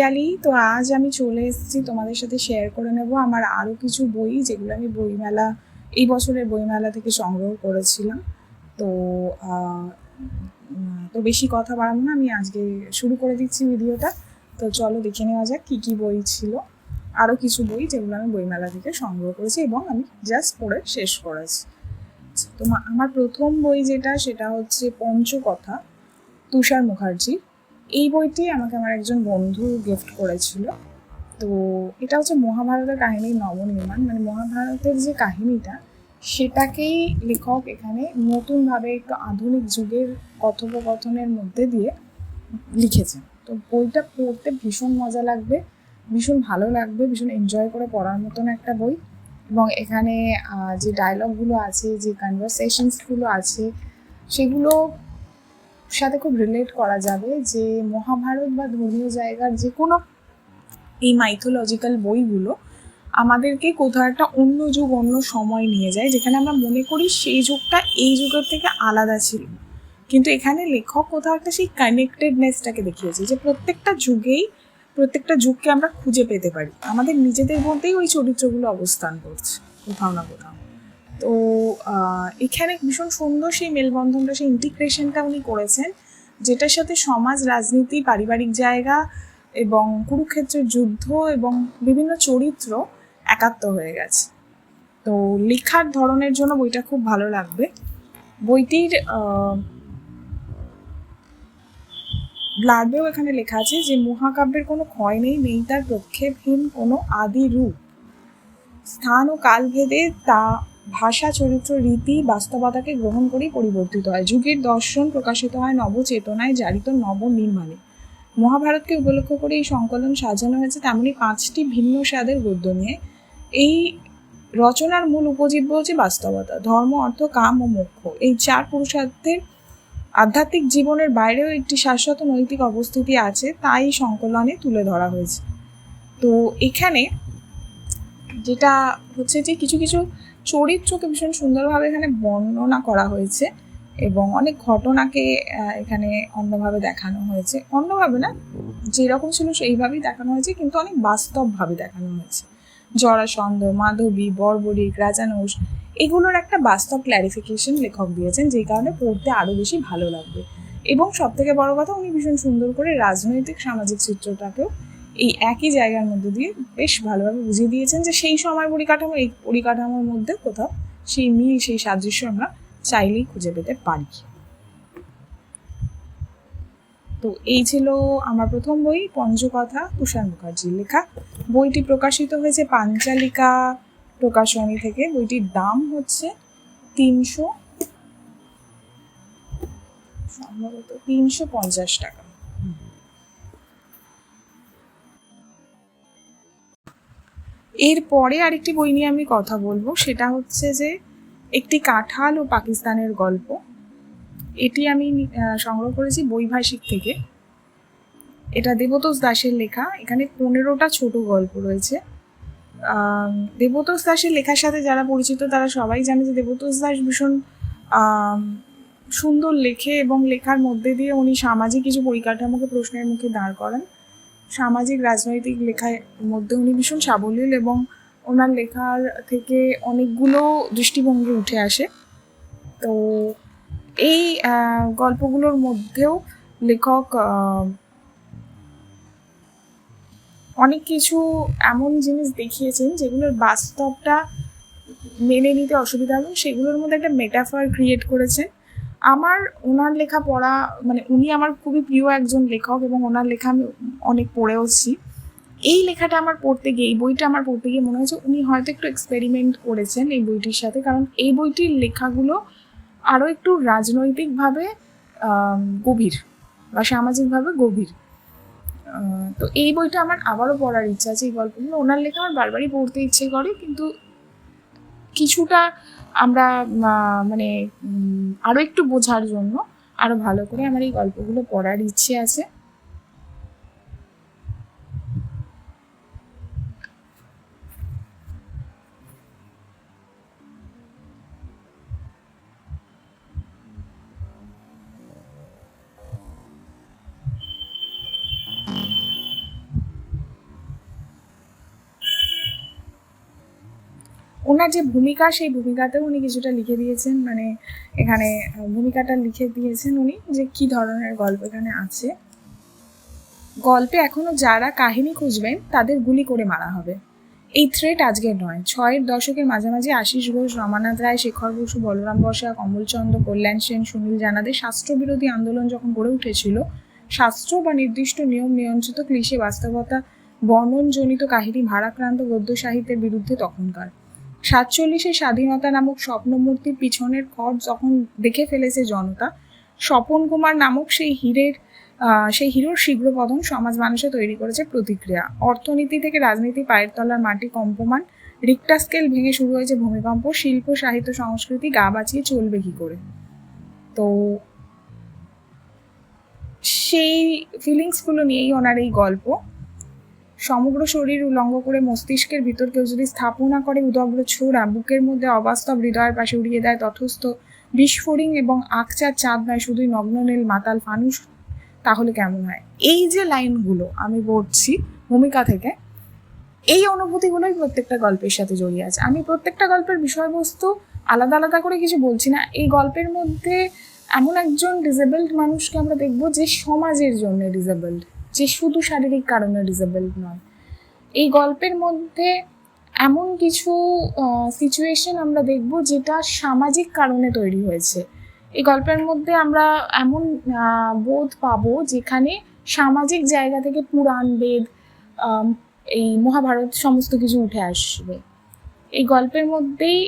পিয়ালি তো আজ আমি চলে এসেছি তোমাদের সাথে শেয়ার করে নেব আমার আরও কিছু বই যেগুলো আমি বইমেলা, এই বছরের বইমেলা থেকে সংগ্রহ করেছিলাম। তো তো বেশি কথা বাড়াবো না, আমি আজকে শুরু করে দিচ্ছি ভিডিওটা। তো চলো দেখে নেওয়া যাক কী কী বই ছিল। আরও কিছু বই যেগুলো আমি বইমেলা থেকে সংগ্রহ করেছি এবং আমি জাস্ট পড়ে শেষ করেছি। তো আমার প্রথম বই যেটা, সেটা হচ্ছে পঞ্চকথা, তুষার মুখার্জি। এই বইটি আমাকে আমার একজন বন্ধু গিফট করেছিল। তো এটা হচ্ছে মহাভারতের কাহিনীর নবনির্মাণ। মানে মহাভারতের যে কাহিনীটা, সেটাকেই লেখক এখানে নতুনভাবে একটু আধুনিক যুগের কথোপকথনের মধ্যে দিয়ে লিখেছেন। তো বইটা পড়তে ভীষণ মজা লাগবে, ভীষণ ভালো লাগবে, ভীষণ এনজয় করে পড়ার মতন একটা বই। এবং এখানে যে ডায়লগগুলো আছে, যে কনভারসেশনসগুলো আছে, সেগুলো সাথে খুব রিলেট করা যাবে যে মহাভারত বা ধর্মীয় জায়গার যে কোনো এই মাইথোলজিক্যাল বইগুলো আমাদেরকে কোথাও একটা অন্য যুগ, অন্য সময় নিয়ে যায়, যেখানে আমরা মনে করি সেই যুগটা এই যুগের থেকে আলাদা ছিল। কিন্তু এখানে লেখক কোথাও একটা সেই কানেক্টেডনেসটাকে দেখিয়েছে যে প্রত্যেকটা যুগেই, প্রত্যেকটা যুগকে আমরা খুঁজে পেতে পারি। আমাদের নিজেদের মধ্যেই ওই চরিত্রগুলো অবস্থান করছে, কোথাও না কোথাও। তো এখানে ভীষণ সুন্দর সেই মেলবন্ধনটা, সেই ইন্টিগ্রেশনটা উনি করেছেন, যেটার সাথে সমাজ, রাজনীতি, পারিবারিক জায়গা এবং কুরুক্ষেত্রের যুদ্ধ এবং বিভিন্ন চরিত্র একাত্ম হয়ে গেছে। তো, লেখার ধরনের জন্য বইটা খুব ভালো লাগবে। বইটির ব্লাডেও এখানে লেখা আছে যে, মহাকাব্যের কোনো ক্ষয় নেই নেই তার প্রক্ষেপহীন কোনো আদি রূপ। স্থান ও কালভেদে তা ভাষা, চরিত্র, রীতি, বাস্তবতাকে গ্রহণ করেই পরিবর্তিত হয়। যুগের দর্শন প্রকাশিত হয় নবচেতনায় জারিত নবনির্মাণে। মহাভারতকে উপলক্ষ করে এই সংকলন সাজানো হয়েছে তেমনি পাঁচটি ভিন্ন স্বাদের গদ্য নিয়ে। এই রচনার মূল উপজীব্য হচ্ছে বাস্তবতা, ধর্ম, অর্থ, কাম ও মোক্ষ। এই চার পুরুষার্থের আধ্যাত্মিক জীবনের বাইরেও একটি শাশ্বত নৈতিক অবস্থিতি আছে, তাই সংকলনে তুলে ধরা হয়েছে। তো এখানে যেটা হচ্ছে যে কিছু কিছু চরিত্রকে ভীষণ সুন্দরভাবে এখানে বর্ণনা করা হয়েছে এবং অনেক ঘটনাকে এখানে অন্যভাবে দেখানো হয়েছে। অন্যভাবে না, যেরকম ছিল সেইভাবেই দেখানো হয়েছে, কিন্তু অনেক বাস্তবভাবে দেখানো হয়েছে। জরাসন্ধ, মাধবী, বর্বরিক, রাজানুষ, এগুলোর একটা বাস্তব ক্ল্যারিফিকেশন লেখক দিয়েছেন, যেই কারণে পড়তে আরও বেশি ভালো লাগবে। এবং সব থেকে বড় কথা, উনি ভীষণ সুন্দর করে রাজনৈতিক সামাজিক চিত্রটাকেও এই একই জায়গার মধ্যে দিয়ে বেশ ভালোভাবে বুঝিয়ে দিয়েছেন যে সেই সময় পরিকাঠামো, এই পরিকাঠামোর মধ্যে কোথাও সেই মিল, সেই সাদৃশ্য আমরা চাইলেই খুঁজে পেতে পারি। তো এই ছিল আমার প্রথম বই, পঞ্চকথা, তুষার মুখার্জির লেখা। বইটি প্রকাশিত হয়েছে পাঞ্চালিকা প্রকাশনী থেকে। বইটির দাম হচ্ছে তিনশো সম্ভবত তিনশো পঞ্চাশ টাকা। এরপরে আরেকটি বই নিয়ে আমি কথা বলব, সেটা হচ্ছে যে একটি কাঁঠাল ও পাকিস্তানের গল্প। এটি আমি সংগ্রহ করেছি বৈভাষিক থেকে। এটা দেবতোষ দাসের লেখা। এখানে পনেরোটা ছোট গল্প রয়েছে। দেবতোষ দাসের লেখার সাথে যারা পরিচিত, তারা সবাই জানে যে দেবতোষ দাস ভীষণ সুন্দর লেখে এবং লেখার মধ্যে দিয়ে উনি সামাজিক কিছু পরিকাঠামোকে প্রশ্নের মুখে দাঁড় করান। সামাজিক রাজনৈতিক লেখার মধ্যে উনি ভীষণ সাবলীল এবং ওনার লেখার থেকে অনেকগুলো দৃষ্টিভঙ্গি উঠে আসে। তো এই গল্পগুলোর মধ্যেও লেখক অনেক কিছু এমন জিনিস দেখিয়েছেন যেগুলোর বাস্তবটা মেনে নিতে অসুবিধা হবে। সেগুলোর মধ্যে একটা মেটাফার ক্রিয়েট করেছে। আমার ওনার লেখা পড়া মানে উনি আমার খুবই প্রিয় একজন লেখক এবং ওনার লেখা আমি অনেক পড়েওছি এই লেখাটা আমার পড়তে গিয়ে, এই বইটা আমার পড়তে গিয়ে মনে হয়েছে উনি হয়তো একটু এক্সপেরিমেন্ট করেছেন এই বইটির সাথে, কারণ এই বইটির লেখাগুলো আরও একটু রাজনৈতিকভাবে গভীর বা সামাজিকভাবে গভীর। তো এই বইটা আমার আবারও পড়ার ইচ্ছা আছে এই গল্পগুলো। ওনার লেখা আমার বারবারই পড়তে ইচ্ছে করে, কিন্তু কিছুটা আমরা মানে আরও আরও একটু বোঝার জন্য আরও ভালো করে আমার এই গল্পগুলো পড়ার ইচ্ছে আছে। ওনার যে ভূমিকা, সেই ভূমিকাতেও উনি কিছুটা লিখে দিয়েছেন মানে এখানে ভূমিকাটা লিখে দিয়েছেন উনি যে কি ধরনের গল্প এখানে আছে। গল্পে এখনও যারা কাহিনী খুঁজবেন, তাদের গুলি করে মারা হবে। এই থ্রেট আজকের নয়। ছয়ের দশকের মাঝামাঝি আশিস ঘোষ, রমানাথ রায়, শেখর বসু, বলরাম বসা কমলচন্দ্র কল্যাণ সেন, সুনীল জানাদের শাস্ত্রবিরোধী আন্দোলন যখন গড়ে উঠেছিল, শাস্ত্র বা নির্দিষ্ট নিয়ম নিয়ন্ত্রিত, ক্লিশে বাস্তবতা, বর্ণনজনিত কাহিনী ভারাক্রান্ত গদ্য সাহিত্যের বিরুদ্ধে তখনকার। সাতচল্লিশে স্বাধীনতা নামক স্বপ্নমূর্তির পিছনের খড় যখন দেখে ফেলেছে জনতা, স্বপন কুমার নামক সেই হীরের সেই হিরোর শীঘ্র পতন সমাজ মানুষে তৈরি করেছে প্রতিক্রিয়া। অর্থনীতি থেকে রাজনীতি পায়ের তলার মাটি কম্পমান, রিক্টা স্কেল ভেঙে শুরু হয়েছে ভূমিকম্প, শিল্প, সাহিত্য, সংস্কৃতি গা বাঁচিয়ে চলবে কি করে? তো সেই ফিলিংসগুলো নিয়েই ওনার এই গল্প। সমগ্র শরীর উলঙ্গ করে মস্তিষ্কের ভিতর কেউ যদি স্থাপনা করে উদগ্র ছোড়া, বুকের মধ্যে অবাস্তব হৃদয়ের পাশে উড়িয়ে দেয় তথস্থ বিস্ফোরিং এবং আকচার চাঁদ নয়, শুধুই নগ্ন নীল মাতাল ফানুস তাহলে কেমন হয়? এই যে লাইনগুলো আমি পড়ছি ভূমিকা থেকে, এই অনুভূতিগুলোই প্রত্যেকটা গল্পের সাথে জড়িয়ে আছে। আমি প্রত্যেকটা গল্পের বিষয়বস্তু আলাদা আলাদা করে কিছু বলছি না। এই গল্পের মধ্যে এমন একজন ডিসেবলড মানুষকে আমরা দেখব যে সমাজের জন্য ডিসেবলড যে শুধু শারীরিক কারণে ডিসেবলড নয়। এই গল্পের মধ্যে এমন কিছু সিচুয়েশন আমরা দেখব যেটা সামাজিক কারণে তৈরি হয়েছে। এই গল্পের মধ্যে আমরা এমন বোধ পাবো যেখানে সামাজিক জায়গা থেকে পুরাণ, বেদ এই মহাভারত সমস্ত কিছু উঠে আসবে। এই গল্পের মধ্যেই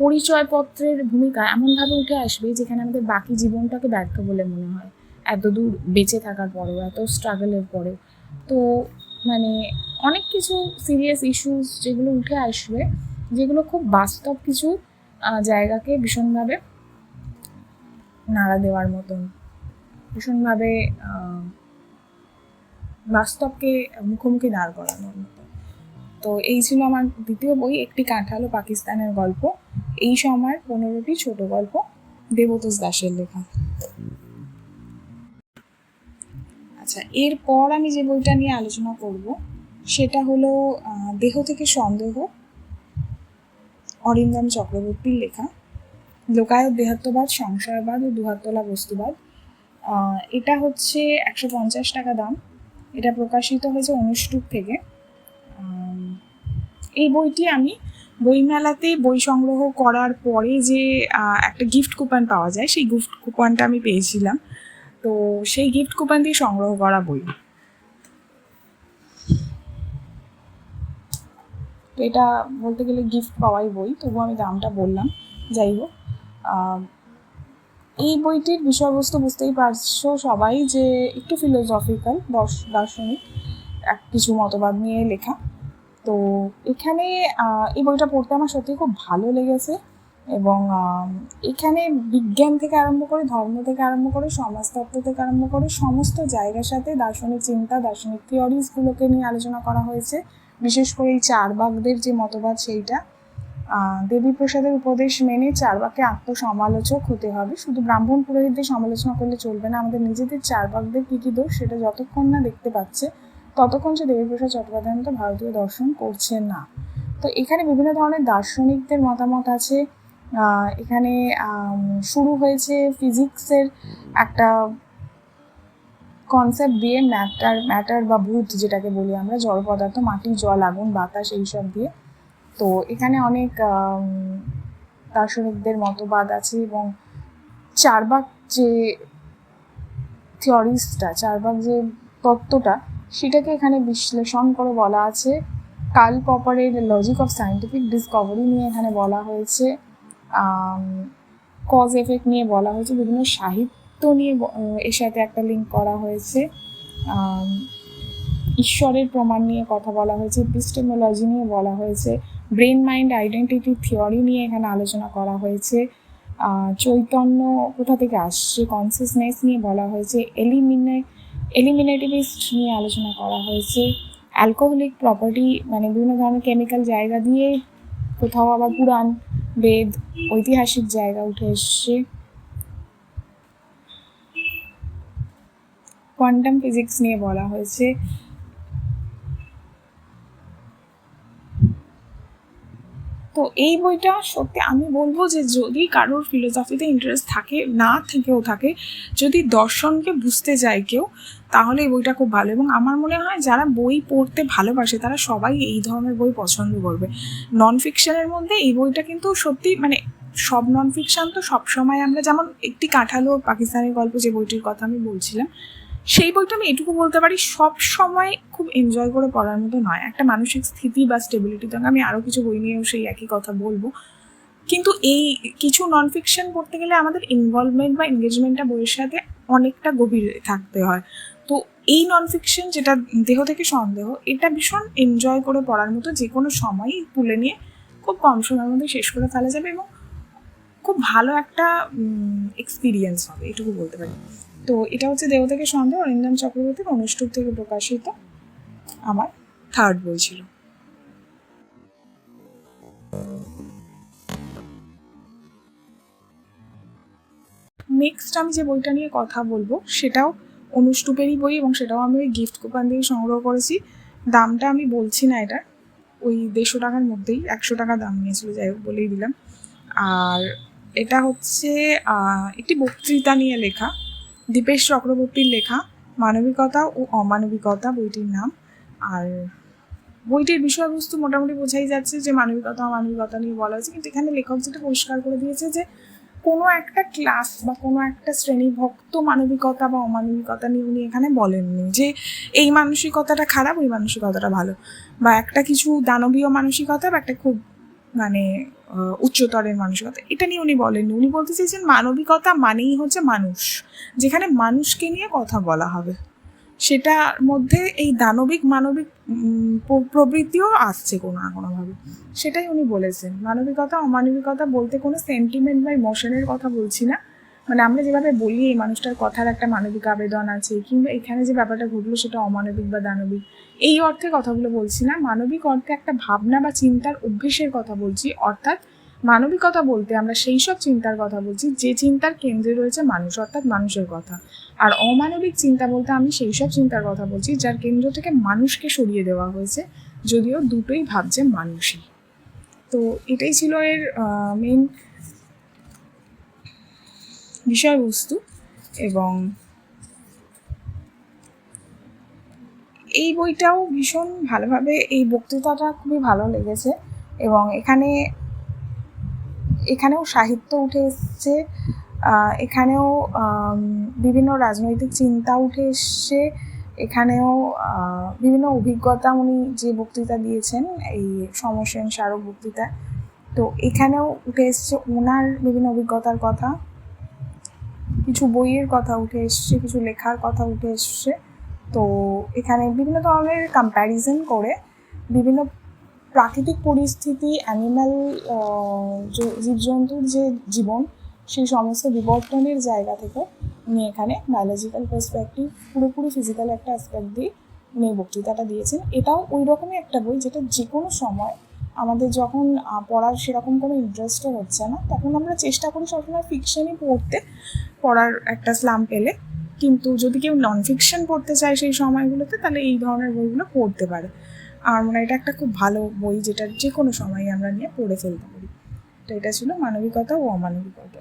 পরিচয়পত্রের ভূমিকা এমনভাবে উঠে আসবে যেখানে আমাদের বাকি জীবনটাকে ব্যর্থ বলে মনে হয়। এত দূর বেঁচে থাকার পরেও, এত স্ট্রাগলের পরেও। তো মানে অনেক কিছু সিরিয়াস ইস্যুস যেগুলো উঠে আসবে, যেগুলো খুব বাস্তব কিছু জায়গাকে ভীষণভাবে নাড়া দেওয়ার মতন, ভীষণভাবে বাস্তবকে মুখোমুখি দাঁড় করানোর মতো তো এই ছিল আমার দ্বিতীয় বই, একটি কাঁঠাল পাকিস্তানের গল্প। এই সময়ের পনেরোটি ছোট গল্প দেবতোষ দাসের লেখা। আচ্ছা এরপর আমি যে বইটা নিয়ে আলোচনা করব, সেটা হলো দেহ থেকে সন্দেহ, অরিন্দম চক্রবর্তীর লেখা, লোকায়ত, দেহাত্মবাদ, সংশয়বাদ ও দুহাতলা বস্তুবাদ। এটা হচ্ছে একশো পঞ্চাশ টাকা দাম। এটা প্রকাশিত হয়েছে অনুষ্টুপ থেকে। এই বইটি আমি বইমেলাতে বই সংগ্রহ করার পরে যে একটা গিফট কুপন পাওয়া যায়, সেই গিফট কুপনটা আমি পেয়েছিলাম। তো সেই গিফট কুপন দিয়ে সংগ্রহ করা বই। তো এটা বলতে গেলে গিফট পাওয়াই বই তবু আমি দামটা বললাম। যাই হোক এই বইটির বিষয়বস্তু বুঝতেই পারছ সবাই যে একটু ফিলোসফিক্যাল দার্শনিক, এক কিছু মতবাদ নিয়ে লেখা। তো এখানে এই বইটা পড়তে আমার সত্যি খুব ভালো লেগেছে। এবং এখানে বিজ্ঞান থেকে আরম্ভ করে ধর্ম থেকে আরম্ভ করে সমাজতত্ত্ব থেকে আরম্ভ করে সমস্ত জায়গার সাথে দার্শনিক চিন্তা দার্শনিক থিওরিজগুলোকে নিয়ে আলোচনা করা হয়েছে। বিশেষ করে এই চারবাগদের যে মতবাদ সেইটা আহ, দেবীপ্রসাদের উপদেশ মেনে চারবাগকে আত্মসমালোচক হতে হবে। শুধু ব্রাহ্মণ পুরোহিতদের সমালোচনা করলে চলবে না আমাদের নিজেদের চারবাগদের কী কী দোষ সেটা যতক্ষণ না দেখতে পাচ্ছে ততক্ষণ সে দেবীপ্রসাদ চট্টোপাধ্যায়ের মতো ভারতীয় দর্শন করছে না। তো এখানে বিভিন্ন ধরনের দার্শনিকদের মতামত আছে। এখানে শুরু হয়েছে ফিজিক্সের একটা কনসেপ্ট দিয়ে ম্যাটার ম্যাটার বা ভূত যেটাকে বলি আমরা, জড় পদার্থ মাটি জল, আগুন, বাতাস, এইসব দিয়ে। তো এখানে অনেক দার্শনিকদের মতবাদ আছে এবং চারবাক যে থিওরিসটা চারবাক যে তত্ত্বটা, সেটাকে এখানে বিশ্লেষণ করে বলা আছে। কার্ল পপারের লজিক অফ সায়েন্টিফিক ডিসকভারি নিয়ে এখানে বলা হয়েছে। কজ এফেক্ট নিয়ে বলা হয়েছে, বিভিন্ন সাহিত্য নিয়ে এর সাথে একটা লিঙ্ক করা হয়েছে। ঈশ্বরের প্রমাণ নিয়ে কথা বলা হয়েছে পিস্টেমোলজি নিয়ে বলা হয়েছে ব্রেন মাইন্ড আইডেন্টিটি থিওরি নিয়ে এখানে আলোচনা করা হয়েছে। চৈতন্য কোথা থেকে আসছে কনসিয়াসনেস নিয়ে বলা হয়েছে এলিমিনে এলিমিনেটিভিস্ট নিয়ে আলোচনা করা হয়েছে। অ্যালকোহলিক প্রপার্টি মানে বিভিন্ন ধরনের কেমিক্যাল জায়গা দিয়ে কোথাও আবার পুরাণ বেদ ঐতিহাসিক জায়গা উঠে এসছে। কোয়ান্টাম ফিজিক্স নিয়ে বলা হয়েছে। তো এই বইটা সত্যি আমি বলব যে যদি কারোর ফিলোসফিতে ইন্টারেস্ট থাকে, না থেকেও থাকে, যদি দর্শনকে বুঝতে যায় কেউ, তাহলে এই বইটা খুব ভালো। এবং আমার মনে হয় যারা বই পড়তে ভালোবাসে, তারা সবাই এই ধরনের বই পছন্দ করবে। নন ফিকশনের মধ্যে এই বইটা কিন্তু সত্যি মানে সব নন ফিকশন তো সবসময় আমরা যেমন একটি কাঁঠালো পাকিস্তানের গল্প যে বইটির কথা আমি বলছিলাম সেই বইটা আমি এটুকু বলতে পারি, সব সময় খুব এনজয় করে পড়ার মতো নয়। একটা মানসিক স্থিতি বা স্টেবিলিটি তো আমি আরও কিছু বই নিয়েও সেই একই কথা বলব। কিন্তু এই কিছু নন ফিকশন পড়তে গেলে আমাদের ইনভলভমেন্ট বা এনগেজমেন্টটা বইয়ের সাথে অনেকটা গভীর থাকতে হয়। তো এই নন ফিকশন যেটা দেহ থেকে সন্দেহ, এটা ভীষণ এনজয় করে পড়ার মতো যে কোনো সময়ই তুলে নিয়ে খুব কম সময়ের মধ্যে শেষ করে ফেলা যাবে এবং খুব ভালো একটা এক্সপিরিয়েন্স হবে, এটুকু বলতে পারি। তো এটা হচ্ছে দেহ থেকে সন্দেহ অরিন্দম চক্রবর্তীর অনুষ্ঠুপ থেকে প্রকাশিত আমার থার্ড বই ছিল। নেক্সট আমি যে বইটা নিয়ে কথা বলব, সেটাও অনুষ্টুপেরই বই এবং সেটাও আমি ওই গিফট কুপন দিয়ে সংগ্রহ করেছি। দামটা আমি বলছি না এটার, ওই দেড়শো টাকার মধ্যেই, একশো টাকা দাম নিয়েছিল, যাই হোক বলেই দিলাম। আর এটা হচ্ছে একটি বক্তৃতা নিয়ে লেখা। দীপেশ চক্রবর্তীর লেখা মানবিকতা ও অমানবিকতা বইটির নাম। আর বইটির বিষয়বস্তু মোটামুটি বোঝাই যাচ্ছে যে মানবিকতা, অমানবিকতা নিয়ে বলা হয়েছে। কিন্তু এখানে লেখক যেটা পরিষ্কার করে দিয়েছে যে কোনো একটা ক্লাস বা কোনো একটা শ্রেণীভক্ত মানবিকতা বা অমানবিকতা নিয়ে উনি এখানে বলেননি যে এই মানসিকতাটা খারাপ, ওই মানসিকতাটা ভালো। বা একটা কিছু দানবীয় মানসিকতা বা একটা খুব মানে উচ্চতরের মানসিকতা। এটা নিয়ে উনি বলেননি। উনি বলতে চাইছেন মানবিকতা মানেই হচ্ছে মানুষ। যেখানে মানুষকে নিয়ে কথা বলা হবে। সেটার মধ্যে এই দানবিক, মানবিক প্রবৃত্তিও আসছে কোনো না কোনোভাবে। সেটাই উনি বলেছেন। মানবিকতা, অমানবিকতা বলতে কোনো সেন্টিমেন্ট বা ইমোশনের কথা বলছি না। মানে আমরা যেভাবে বলি এই মানুষটার কথার একটা মানবিক আবেদন আছে, কিংবা এখানে যে ব্যাপারটা ঘটলো সেটা অমানবিক বা দানবিক। এই অর্থে কথাগুলো বলছি না। মানবিক অর্থে একটা ভাবনা বা চিন্তার অভ্যেসের কথা বলছি। অর্থাৎ মানবিকতা বলতে আমরা সেই সব চিন্তার কথা বলছি, যে চিন্তার কেন্দ্রে রয়েছে মানুষ, অর্থাৎ মানুষের কথা। আর অমানবিক চিন্তা বলতে আমি সেই সব চিন্তার কথা বলছি, যার কেন্দ্র থেকে মানুষকে সরিয়ে দেওয়া হয়েছে, যদিও দুটোই ভাবছে মানুষই। তো এটাই ছিল এর মেন বিষয়বস্তু এবং এই বইটাও ভীষণ ভালোভাবে, এই বক্তৃতাটা খুবই ভালো লেগেছে এবং এখানে, এখানেও সাহিত্য উঠে এসছে এখানেও বিভিন্ন রাজনৈতিক চিন্তা উঠে এসছে, এখানেও বিভিন্ন অভিজ্ঞতা উনি যে বক্তৃতা দিয়েছেন, এই সমসেন স্মারক বক্তৃতা, তো এখানেও উঠে এসছে ওনার বিভিন্ন অভিজ্ঞতার কথা, কিছু বইয়ের কথা উঠে এসছে, কিছু লেখার কথা উঠে এসছে। তো এখানে বিভিন্ন ধরনের কম্প্যারিজন করে বিভিন্ন প্রাকৃতিক পরিস্থিতি অ্যানিম্যাল জীবজন্তুর যে জীবন, সেই সমস্ত বিবর্তনের জায়গা থেকে উনি এখানে বায়োলজিক্যাল পার্সপেক্টিভ পুরোপুরি ফিজিক্যাল একটা অ্যাসপেক্ট দিয়ে উনি বক্তৃতাটা দিয়েছেন। এটাও ওই রকমই একটা বই যেটা যে কোনো সময় আমাদের যখন পড়ার সেরকম কোনো ইন্টারেস্টও হচ্ছে না, তখন আমরা চেষ্টা করি সবসময় ফিকশনই পড়তে, পড়ার একটা স্লাম পেলে কিন্তু যদি কেউ নন ফিকশন পড়তে চায় সেই সময়গুলোতে, তাহলে এই ধরনের বইগুলো পড়তে পারে। আর মনে এটা একটা খুব ভালো বই যেটা যে কোনো সময় আমরা নিয়ে পড়ে ফেলতে পারি। তো এটা ছিল মানবিকতা ও অমানবিকতা।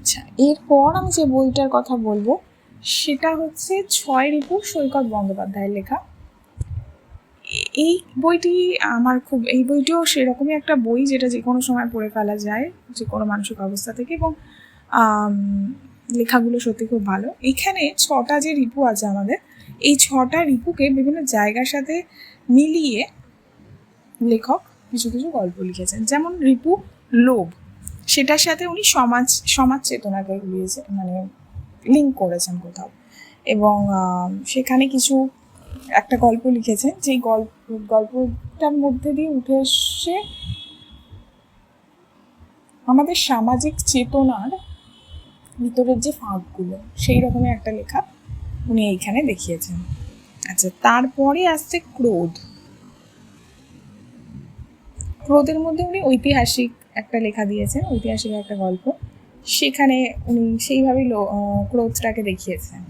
আচ্ছা এরপর আমি যে বইটার কথা বলব, সেটা হচ্ছে ছয় রিপু সৈকত বন্দ্যোপাধ্যায়ের লেখা। এই বইটি আমার খুব, এই বইটিও সেরকমই একটা বই যেটা যে কোনো সময় পড়ে ফেলা যায় যে কোনো মানসিক অবস্থা থেকে এবং লেখাগুলো সত্যি খুব ভালো। এখানে ছটা যে রিপু আছে আমাদের, এই ছটা রিপুকে বিভিন্ন জায়গার সাথে মিলিয়ে লেখক কিছু কিছু গল্প লিখেছেন। যেমন রিপু লোভ, সেটার সাথে উনি সমাজ সমাজ চেতনাকে লিখেছে মানে লিঙ্ক করেছেন কোথাও। এবং সেখানে কিছু একটা গল্প লিখেছেন, যেই গল্প, গল্পটার মধ্যে দিয়ে উঠে এসছে আমাদের সামাজিক চেতনার ভিতরের যে ফাঁকগুলো, সেই রকমের একটা লেখা উনি এইখানে দেখিয়েছেন। আচ্ছা তারপরে আসছে ক্রোধ। ক্রোধের মধ্যে উনি ঐতিহাসিক একটা লেখা দিয়েছেন, ঐতিহাসিক একটা গল্প। সেখানে উনি সেইভাবেই ক্রোধটাকে দেখিয়েছেন।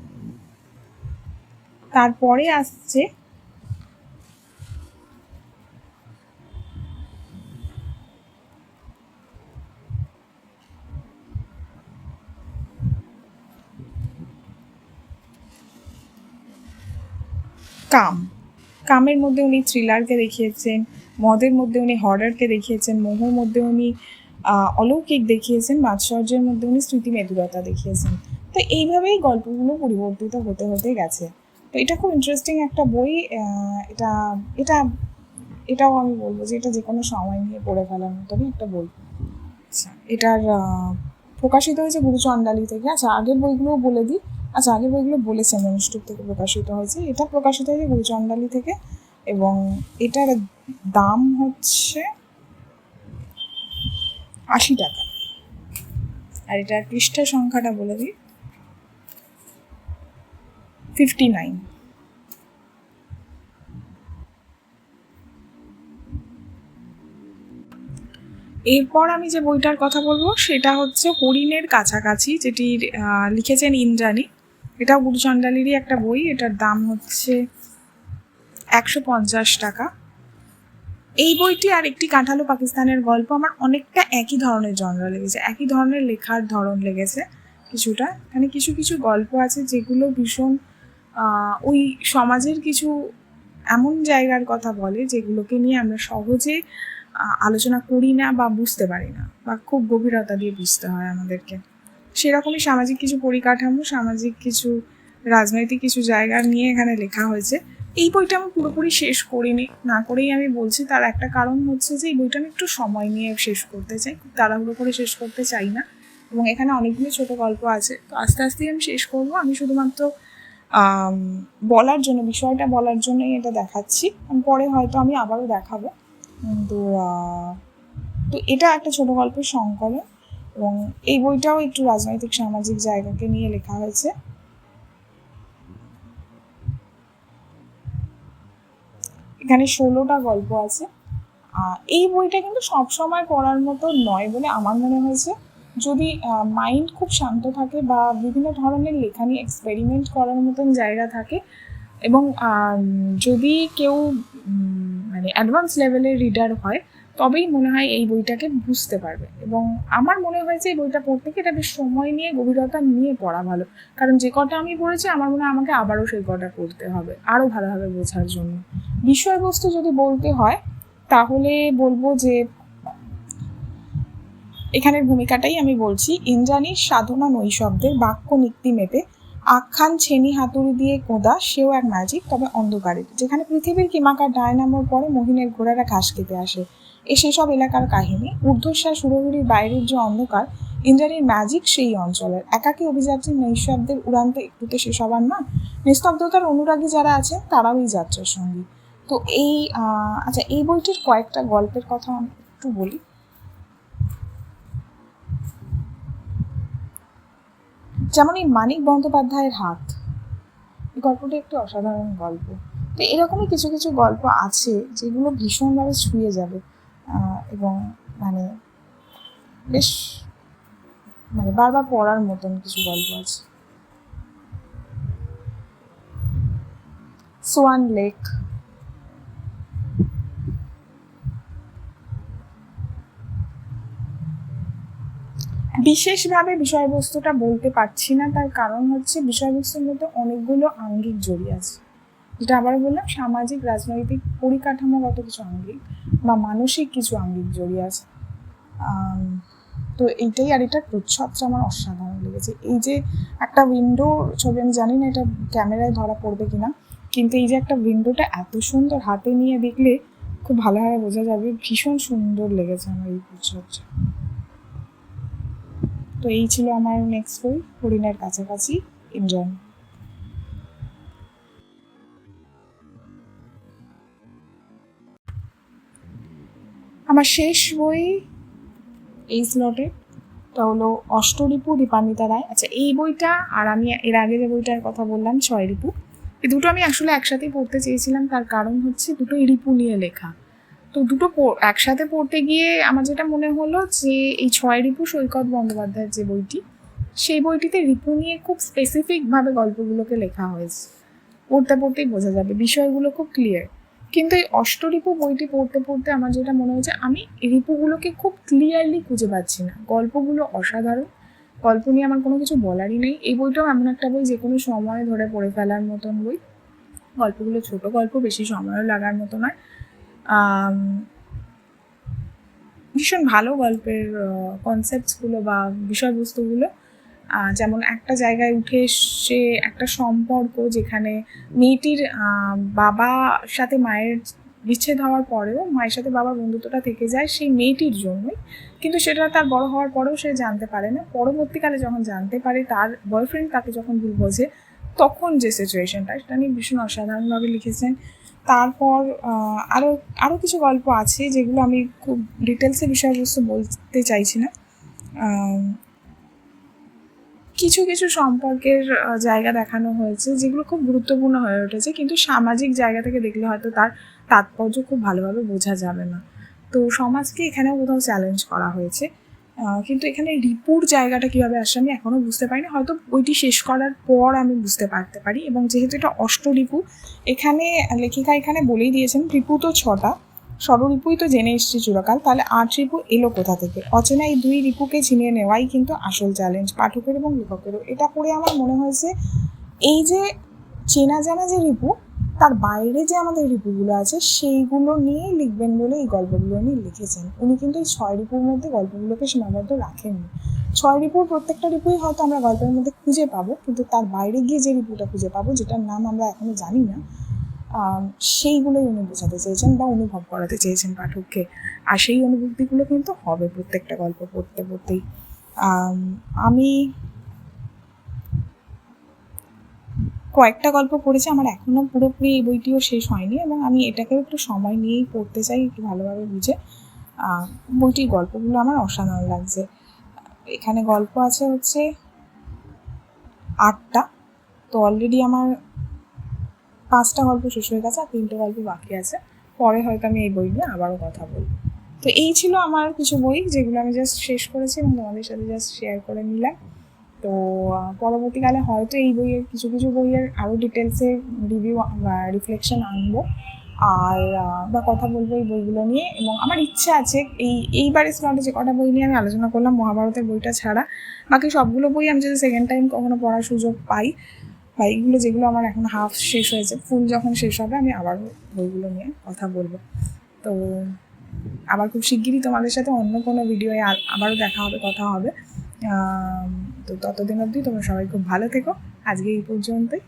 তারপরে আসছে কাম। কামের মধ্যে উনি থ্রিলারকে দেখিয়েছেন, মদের মধ্যে উনি হরারকে দেখিয়েছেন, মোহর মধ্যে উনি অলৌকিক দেখিয়েছেন, মাৎসর্যের মধ্যে উনি স্মৃতি মেদুরতা দেখিয়েছেন। তো এইভাবেই গল্পগুলো পরিবর্তিত হতে হতে গেছে। তো এটা খুব ইন্টারেস্টিং একটা বই এটা এটা, এটাও আমি বলব যে এটা যে কোনো সময় নিয়ে পড়ে ফেলার মতনই একটা বই। আচ্ছা এটার প্রকাশিত হয়েছে গুরুচন্ডালী থেকে। আচ্ছা আগের বইগুলোও বলে দিই। আচ্ছা আগের বইগুলো বলেছেন অনুষ্ঠুপ থেকে প্রকাশিত হয়েছে। এটা প্রকাশিত হয়েছে গুরুচন্ডালী থেকে এবং এটার দাম হচ্ছে আশি টাকা। আর এটার পৃষ্ঠা সংখ্যাটা বলে দিই। ফিফটি নাইন এরপর আমি যে বইটার কথা বলব, সেটা হচ্ছে হরিণের কাছাকাছি, যেটির লিখেছেন ইন্দ্রাণী। এটাও গুরুচন্ডালিরই একটা বই, এটার দাম হচ্ছে একশো পঞ্চাশ টাকা। এই বইটি আর একটি কাঁঠালো পাকিস্তানের গল্প, আমার অনেকটা একই ধরনের জনরা লেগেছে, একই ধরনের লেখার ধরন লেগেছে কিছুটা। এখানে কিছু কিছু গল্প আছে যেগুলো ভীষণ ওই সমাজের কিছু এমন জায়গার কথা বলে যেগুলোকে নিয়ে আমরা সহজে আলোচনা করি না বা বুঝতে পারি না বা খুব গভীরতা দিয়ে বুঝতে হয় আমাদেরকে। সেরকমই সামাজিক কিছু পরিকাঠামো সামাজিক কিছু রাজনৈতিক কিছু জায়গা নিয়ে এখানে লেখা হয়েছে। এই বইটা আমি পুরোপুরি শেষ করিনি। না করেই আমি বলছি তার একটা কারণ হচ্ছে যে এই বইটা আমি একটু সময় নিয়ে শেষ করতে চাই তাড়াহুড়ো করে শেষ করতে চাই না। এবং এখানে অনেকগুলো ছোট গল্প আছে। তো আস্তে আস্তেই আমি শেষ করব। আমি শুধুমাত্র বলার জন্য বিষয়টা বলার জন্যই এটা দেখাচ্ছি। পরে হয়তো আমি আবারও দেখাবো। আহ, তো এটা একটা ছোট গল্পের সংকলন। এবং এই বইটাও একটু রাজনৈতিক, সামাজিক জায়গাকে নিয়ে লেখা হয়েছে। এখানে ষোলোটা গল্প আছে। এই বইটা কিন্তু সব সময় পড়ার মতো নয় বলে আমার মনে হয়েছে। যদি মাইন্ড খুব শান্ত থাকে বা বিভিন্ন ধরনের লেখা নিয়ে এক্সপেরিমেন্ট করার মতন জায়গা থাকে এবং যদি কেউ মানে অ্যাডভান্স লেভেলের রিডার হয় তবেই মনে হয় এই বইটাকে বুঝতে পারবে। এবং আমার মনে হয় যে এই বইটা পড়তে গিয়ে এটা বেশ সময় নিয়ে, গভীরতা নিয়ে পড়া ভালো। কারণ যে কটা আমি পড়েছি, আমার মনে হয় আমাকে আবারও সেই কটা পড়তে হবে, আরও ভালোভাবে বোঝার জন্য। বিষয়বস্তু যদি বলতে হয়, তাহলে বলব যে এখানের ভূমিকাটাই আমি বলছি। ইন্দ্রাণীর সাধনা নৈশব্দের বাক্য নিক্তি মেপে, আখ্যান ছেনি হাতুড়ি দিয়ে কোদা, সেও এক ম্যাজিক তবে অন্ধকারের যেখানে পৃথিবীর কিমাকার ডায়নামোর পরে মহিনের ঘোড়ারা ঘাস খেতে আসে। এ সেসব এলাকার কাহিনী। ঊর্ধ্বশ্বাস সুরহুরির বাইরের যে অন্ধকার, ইন্দ্রাণীর ম্যাজিক সেই অঞ্চলের। একাকী অভিযাত্রী নৈশব্দের উড়ান্ত একটুতে শেষ হবার না। নিস্তব্ধতার অনুরাগী যারা আছেন, তারাও এই যাত্রার সঙ্গী। তো এই আচ্ছা এই বইটির কয়েকটা গল্পের কথা আমি একটু বলি। যেমন এই মানিক বন্দ্যোপাধ্যায়ের হাত। এই গল্পটি একটি অসাধারণ গল্প। তো এরকমই কিছু কিছু গল্প আছে যেগুলো ভীষণভাবে ছুঁয়ে যাবে। এবং মানে বেশ মানে বারবার পড়ার মতন কিছু গল্প আছে। Swan lake. বিশেষভাবে বিষয়বস্তুটা বলতে পারছি না, তার কারণ হচ্ছে বিষয়বস্তুর মধ্যে অনেকগুলো আঙ্গিক জড়িয়ে আছে। যেটা আবার বললাম, সামাজিক, রাজনৈতিক পরিকাঠামোগত কিছু আঙ্গিক বা মানসিক কিছু আঙ্গিক জড়িয়ে আছে। তো এইটাই আর এটার প্রচ্ছদটা আমার অসাধারণ লেগেছে। এই যে একটা উইন্ডো ছবি আমি জানি না এটা ক্যামেরায় ধরা পড়বে কিনা, কিন্তু এই যে একটা উইন্ডোটা এত সুন্দর হাতে নিয়ে দেখলে খুব ভালোভাবে বোঝা যাবে, ভীষণ সুন্দর লেগেছে আমার এই প্রচ্ছদটা। তো এই ছিল আমার নেক্সট বই হরিণের কাছাকাছি এনজয় আমার শেষ বই এই স্লটে তা হলো অষ্টরিপু দীপান্বিতা রায়। আচ্ছা এই বইটা আর আমি এর আগে যে বইটার কথা বললাম, ছয় রিপু। এই দুটো আমি আসলে একসাথেই পড়তে চেয়েছিলাম। তার কারণ হচ্ছে দুটো রিপু নিয়ে লেখা। তো দুটো একসাথে পড়তে গিয়ে আমার যেটা মনে হলো যে এই ছয় রিপু সৈকত বন্দ্যোপাধ্যায়ের যে বইটি, সেই বইটিতে রিপু নিয়ে খুব স্পেসিফিকভাবে গল্পগুলোকে লেখা হয়েছে। পড়তে পড়তেই বোঝা যাবে। বিষয়গুলো খুব ক্লিয়ার কিন্তু এই অষ্টরিপু বইটি পড়তে পড়তে আমার যেটা মনে হয়েছে, আমি রিপুগুলোকে খুব ক্লিয়ারলি খুঁজে পাচ্ছি না। গল্পগুলো অসাধারণ। গল্প নিয়ে আমার কোনো কিছু বলারই নেই। এই বইটাও এমন একটা বই যে কোনো সময় ধরে পড়ে ফেলার মতন বই। গল্পগুলো ছোট গল্প, বেশি সময়ও লাগার মতো নয়। ভীষণ ভালো গল্পের কনসেপ্টসগুলো বা বিষয়বস্তুগুলো। যেমন একটা জায়গায় উঠে এসে একটা সম্পর্ক যেখানে মেয়েটির বাবার সাথে মায়ের বিচ্ছেদ হওয়ার পরেও মায়ের সাথে বাবার বন্ধুত্বটা থেকে যায় সেই মেয়েটির জন্যই। কিন্তু সেটা তার বড় হওয়ার পরেও সে জানতে পারে না। পরবর্তীকালে যখন জানতে পারে তার বয়ফ্রেন্ড তাকে যখন ভুল বোঝে, তখন যে সিচুয়েশনটা সেটা নিয়ে ভীষণ অসাধারণভাবে লিখেছেন। তারপর আরও আরও কিছু গল্প আছে যেগুলো আমি খুব ডিটেলসে বিষয়বস্তু বলতে চাইছি না। কিছু কিছু সম্পর্কের জায়গা দেখানো হয়েছে যেগুলো খুব গুরুত্বপূর্ণ হয়ে উঠেছে। কিন্তু সামাজিক জায়গা থেকে দেখলে হয়তো তার তাৎপর্য খুব ভালোভাবে বোঝা যাবে না। তো সমাজকে এখানেও কোথাও চ্যালেঞ্জ করা হয়েছে। কিন্তু এখানে রিপুর জায়গাটা কীভাবে আসে আমি এখনও বুঝতে পারিনি। হয়তো বইটি শেষ করার পর আমি বুঝতে পারতে পারি এবং যেহেতু এটা অষ্টরিপু এখানে লেখিকা এখানে বলেই দিয়েছেন, রিপু তো ছটা। ষড়রিপুই তো জেনে এসছি চিরকাল, তাহলে আট রিপু এলো কোথা থেকে? অচেনা এই দুই রিপুকে চিনিয়ে নেওয়াই কিন্তু আসল চ্যালেঞ্জ পাঠকের এবং লেখকেরও। এটা পড়ে আমার মনে হয়েছে, এই যে চেনা জানা যে রিপু, তার বাইরে যে আমাদের রিপুগুলো আছে, সেইগুলো নিয়েই লিখবেন বলে এই গল্পগুলো উনি লিখেছেন। উনি কিন্তু এই ছয় রিপুর মধ্যে গল্পগুলোকে সীমাবদ্ধ রাখেননি। ছয় রিপুর প্রত্যেকটা রিপুই হয়তো আমরা গল্পের মধ্যে খুঁজে পাবো, কিন্তু তার বাইরে গিয়ে যে রিপুটা খুঁজে পাবো, যেটার নাম আমরা এখনও জানি না সেইগুলোই উনি বোঝাতে চেয়েছেন বা অনুভব করাতে চেয়েছেন পাঠককে। আর সেই অনুভূতিগুলো কিন্তু হবে প্রত্যেকটা গল্প পড়তে পড়তেই। আমি কয়েকটা গল্প পড়েছি, আমার এখনও পুরোপুরি এই বইটিও শেষ হয়নি এবং আমি এটাকেও একটু সময় নিয়েই পড়তে চাই, একটু ভালোভাবে বুঝে। বইটির গল্পগুলো আমার অসাধারণ লাগছে। এখানে গল্প আছে হচ্ছে আটটা। তো অলরেডি আমার পাঁচটা গল্প শেষ হয়ে গেছে আর তিনটে গল্প বাকি আছে। পরে হয়তো আমি এই বই নিয়ে আবারও কথা বলব। তো এই ছিল আমার কিছু বই যেগুলো আমি জাস্ট শেষ করেছি এবং তোমাদের সাথে জাস্ট শেয়ার করে নিলাম। তো পরবর্তীকালে হয়তো এই বইয়ের কিছু কিছু বইয়ের আরও ডিটেলসে রিভিউ রিফ্লেকশন আনব। আর বা কথা বলব এই বইগুলো নিয়ে। এবং আমার ইচ্ছা আছে এই এইবারের স্লটে যে কটা বই নিয়ে আমি আলোচনা করলাম, মহাভারতের বইটা ছাড়া। বাকি সবগুলো বই আমি যদি সেকেন্ড টাইম কখনো পড়ার সুযোগ পাই বা এইগুলো যেগুলো আমার এখন হাফ শেষ হয়েছে ফুল যখন শেষ হবে, আমি আবার বইগুলো নিয়ে কথা বলব। তো আবার খুব শিগগিরই তোমাদের সাথে অন্য কোনো ভিডিওয়ে আবারও দেখা হবে, কথা হবে। তো ততদিন অবধি তোমরা সবাই খুব ভালো থেকো। আজকে এই পর্যন্তই।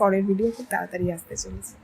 পরের ভিডিও খুব তাড়াতাড়ি আসতে চলেছে।